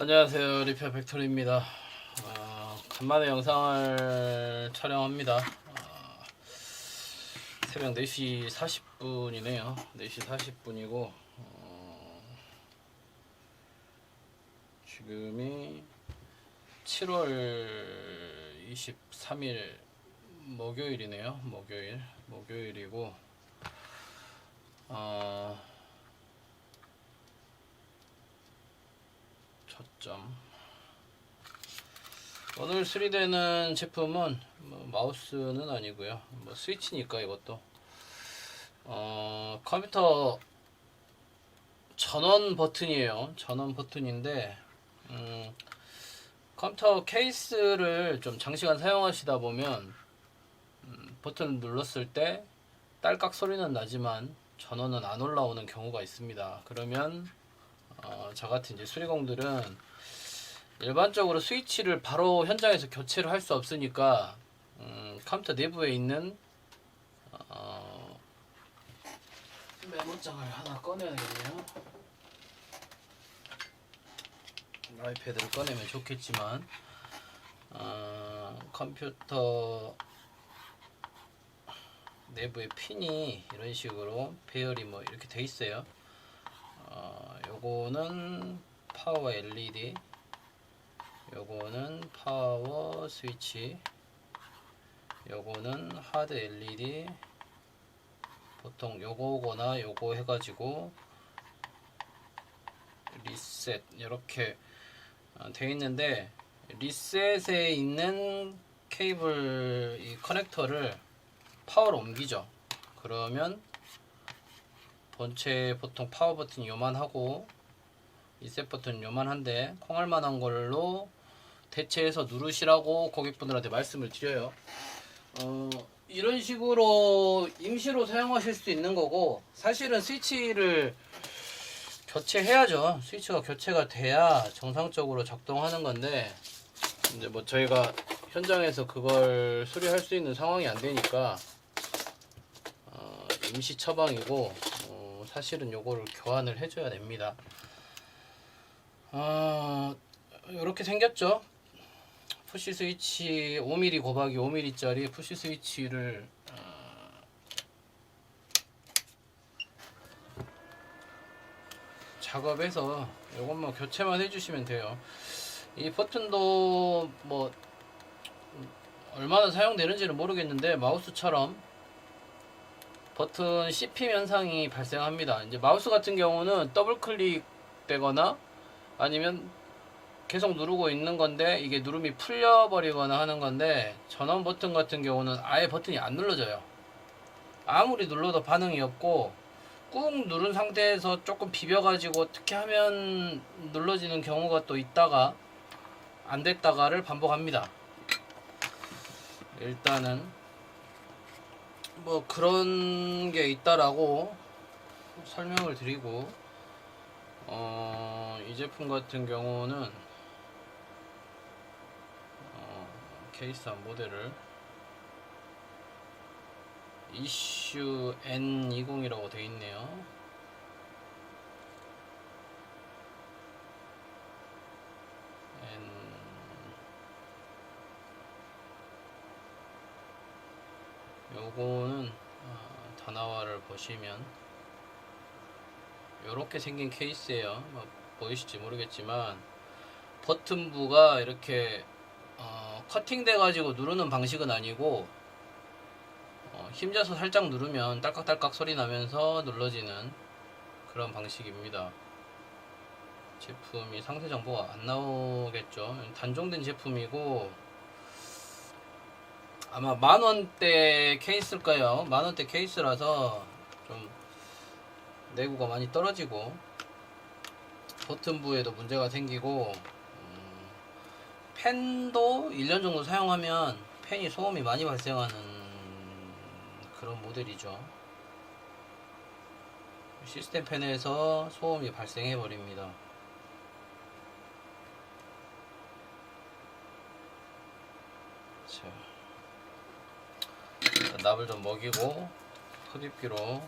안녕하세요 리페어 팩토리입니다. 어, 간만에 영상을 촬영합니다. 어, 새벽 4시 40분이네요. 4시 40분이고 어, 지금이 7월 23일 목요일이네요. 목요일 목요일이고 어, 초점. 오늘 수리되는 제품은 뭐 마우스는 아니고요. 뭐 스위치니까 이것도. 어, 컴퓨터 전원 버튼이에요. 전원 버튼인데 음, 컴퓨터 케이스를 좀 장시간 사용하시다 보면 음, 버튼을 눌렀을 때 딸깍 소리는 나지만 전원은 안 올라오는 경우가 있습니다. 그러면 어, 저 같은 이제 수리공들은 일반적으로 스위치를 바로 현장에서 교체를 할 수 없으니까 음, 컴퓨터 내부에 있는 어, 메모장을 하나 꺼내야겠네요. 아이패드를 꺼내면 좋겠지만 어, 컴퓨터 내부에 핀이 이런 식으로 배열이 뭐 이렇게 돼 있어요. 어, 요거는 파워 LED 요거는 파워 스위치 요거는 하드 LED 보통 요거거나 요거 해가지고 리셋 이렇게 어, 돼 있는데 리셋에 있는 케이블 이 커넥터를 파워로 옮기죠. 그러면 본체 보통 파워 버튼이 요만하고 리셋 버튼 요만한데 콩알만한 걸로 대체해서 누르시라고 고객분들한테 말씀을 드려요. 어, 이런 식으로 임시로 사용하실 수 있는 거고 사실은 스위치를 교체해야죠. 스위치가 교체가 돼야 정상적으로 작동하는 건데 이제 뭐 저희가 현장에서 그걸 수리할 수 있는 상황이 안 되니까 어, 임시 처방이고 어, 사실은 요거를 교환을 해줘야 됩니다. 어, 이렇게 생겼죠. 푸시 스위치 5mm 곱하기 5mm짜리 푸시 스위치를 어, 작업해서 이것만 교체만 해주시면 돼요. 이 버튼도 뭐 얼마나 사용되는지는 모르겠는데 마우스처럼 버튼 씹힘 현상이 발생합니다. 이제 마우스 같은 경우는 더블 클릭 되거나 아니면 계속 누르고 있는 건데 이게 누름이 풀려 버리거나 하는 건데 전원 버튼 같은 경우는 아예 버튼이 안 눌러져요. 아무리 눌러도 반응이 없고 꾹 누른 상태에서 조금 비벼가지고 어떻게 하면 눌러지는 경우가 또 있다가 안 됐다가를 반복합니다. 일단은 뭐 그런 게 있다라고 설명을 드리고 어, 이 제품 같은 경우는 어, 케이스한 모델을 이슈 N20이라고 되어 있네요. N 요거는 어, 다나와를 보시면 이렇게 생긴 케이스예요. 뭐 보이실지 모르겠지만 버튼부가 이렇게 어, 커팅돼 가지고 누르는 방식은 아니고 어, 힘줘서 살짝 누르면 딸깍딸깍 소리 나면서 눌러지는 그런 방식입니다. 제품이 상세 정보가 안 나오겠죠. 단종된 제품이고 아마 만 원대 케이스일까요? 만 원대 케이스라서 좀 내구가 많이 떨어지고 버튼부에도 문제가 생기고 음, 팬도 1년 정도 사용하면 팬이 소음이 많이 발생하는 그런 모델이죠. 시스템 팬에서 소음이 발생해 버립니다. 자 납을 좀 먹이고 흡입기로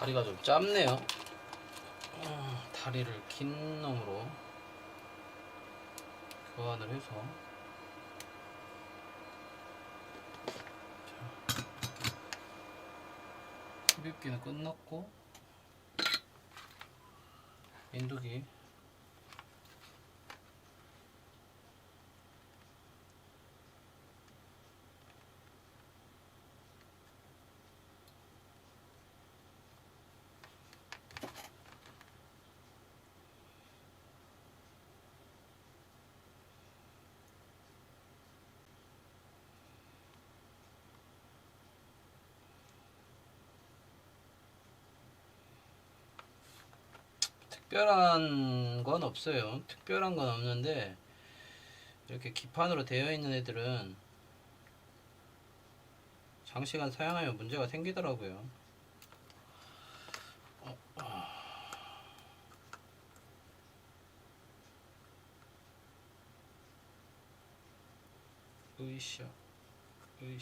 다리가 좀 짧네요. 어, 다리를 긴 놈으로 교환을 해서 자, 흡입기는 끝났고 인두기 특별한 건 없어요. 특별한 건 없는데 이렇게 기판으로 되어 있는 애들은 장시간 사용하면 문제가 생기더라고요. 어, 아. 으이샤, 으이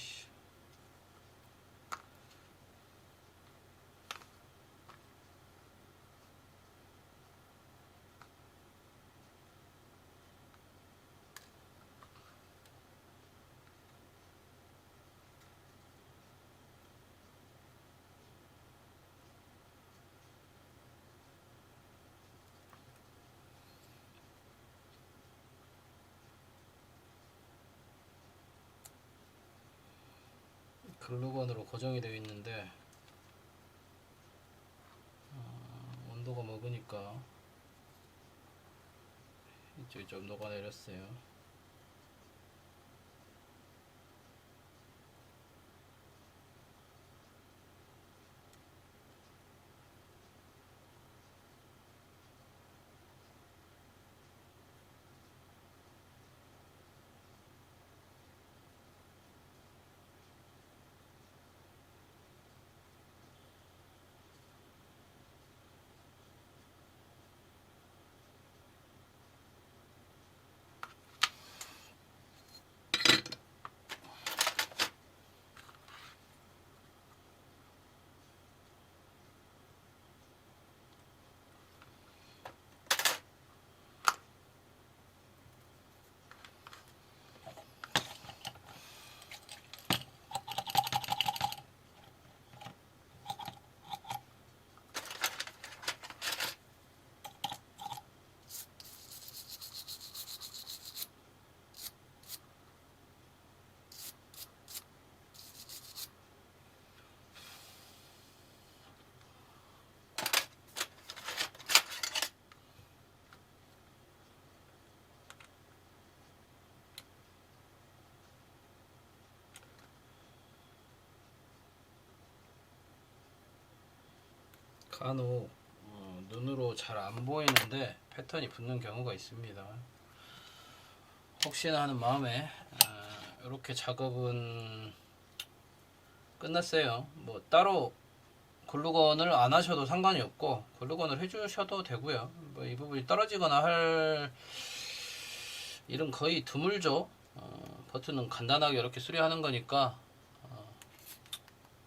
글루건으로 고정이 되어 있는데 어, 온도가 먹으니까 이쪽이 좀 녹아내렸어요. 간혹 어, 눈으로 잘 안 보이는데 패턴이 붙는 경우가 있습니다. 혹시나 하는 마음에 이렇게 작업은 끝났어요. 뭐 따로 글루건을 안 하셔도 상관이 없고 글루건을 해주셔도 되고요. 뭐 이 부분이 떨어지거나 할 일은 거의 드물죠. 어, 버튼은 간단하게 이렇게 수리하는 거니까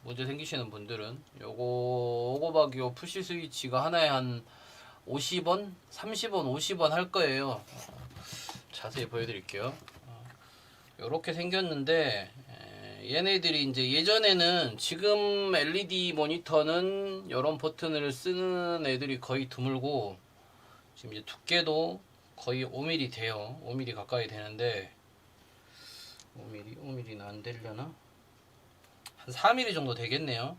문제 생기시는 분들은 요거 오고박 요 푸시 스위치가 하나에 한 50원, 30원, 50원 할 거예요. 어, 자세히 보여드릴게요. 이렇게 생겼는데 에, 얘네들이 이제 예전에는 지금 LED 모니터는 이런 버튼을 쓰는 애들이 거의 드물고 지금 이제 두께도 거의 5mm 돼요. 5mm 가까이 되는데 5mm, 5mm는 안 되려나? 한 4mm 정도 되겠네요.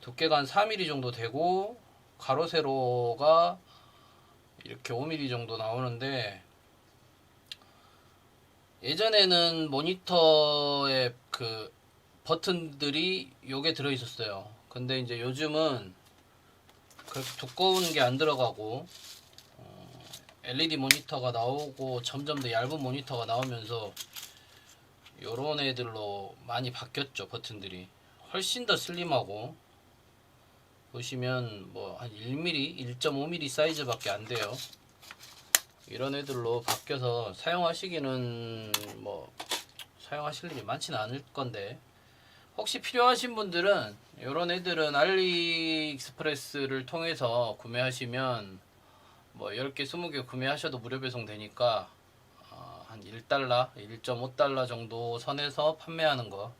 두께가 한 4mm 정도 되고 가로 세로가 이렇게 5mm 정도 나오는데 예전에는 모니터에 그 버튼들이 요게 들어 있었어요. 근데 이제 요즘은 그렇게 두꺼운 게 안 들어가고 어, LED 모니터가 나오고 점점 더 얇은 모니터가 나오면서 요런 애들로 많이 바뀌었죠 버튼들이. 훨씬 더 슬림하고. 보시면 뭐 한 1mm, 1.5mm 사이즈밖에 안 돼요. 이런 애들로 바뀌어서 사용하시기는 뭐 사용하실 일이 많지는 않을 건데. 혹시 필요하신 분들은 이런 애들은 알리익스프레스를 통해서 구매하시면 뭐 10개, 20개 구매하셔도 무료 배송 되니까 어, 한 1달러, 1.5달러 정도 선에서 판매하는 거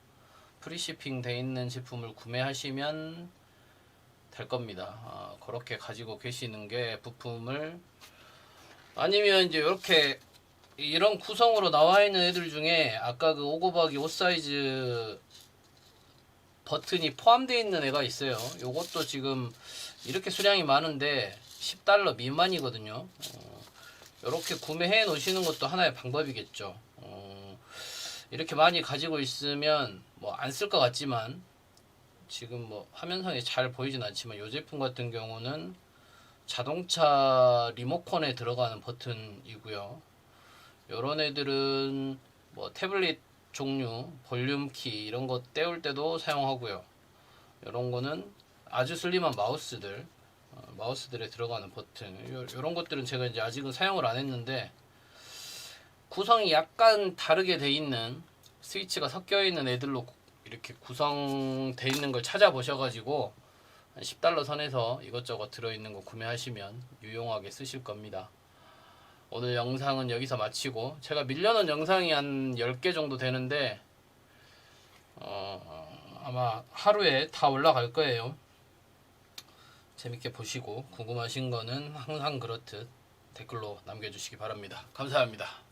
프리시핑 돼 있는 제품을 구매하시면 될 겁니다. 어, 그렇게 가지고 계시는 게 부품을 아니면 이제 이렇게 이런 구성으로 나와 있는 애들 중에 아까 그 오고박이 옷 사이즈 버튼이 포함되어 있는 애가 있어요. 요것도 지금 이렇게 수량이 많은데 10달러 미만이거든요. 어, 이렇게 구매해 놓으시는 것도 하나의 방법이겠죠. 어, 이렇게 많이 가지고 있으면 뭐 안 쓸 것 같지만 지금 뭐 화면상에 잘 보이진 않지만 이 제품 같은 경우는 자동차 리모컨에 들어가는 버튼이고요. 요런 애들은 뭐 태블릿 종류, 볼륨 키 이런 거 떼울 때도 사용하고요. 이런 거는 아주 슬림한 마우스들, 어, 마우스들에 들어가는 버튼. 요, 요런 것들은 제가 이제 아직은 사용을 안 했는데 구성이 약간 다르게 돼 있는 스위치가 섞여 있는 애들로 구- 이렇게 구성돼 있는 걸 찾아보셔가지고 한 10달러 선에서 이것저것 들어있는 거 구매하시면 유용하게 쓰실 겁니다. 오늘 영상은 여기서 마치고 제가 밀려놓은 영상이 한 10개 정도 되는데 어, 아마 하루에 다 올라갈 거예요. 재밌게 보시고 궁금하신 거는 항상 그렇듯 댓글로 남겨주시기 바랍니다. 감사합니다.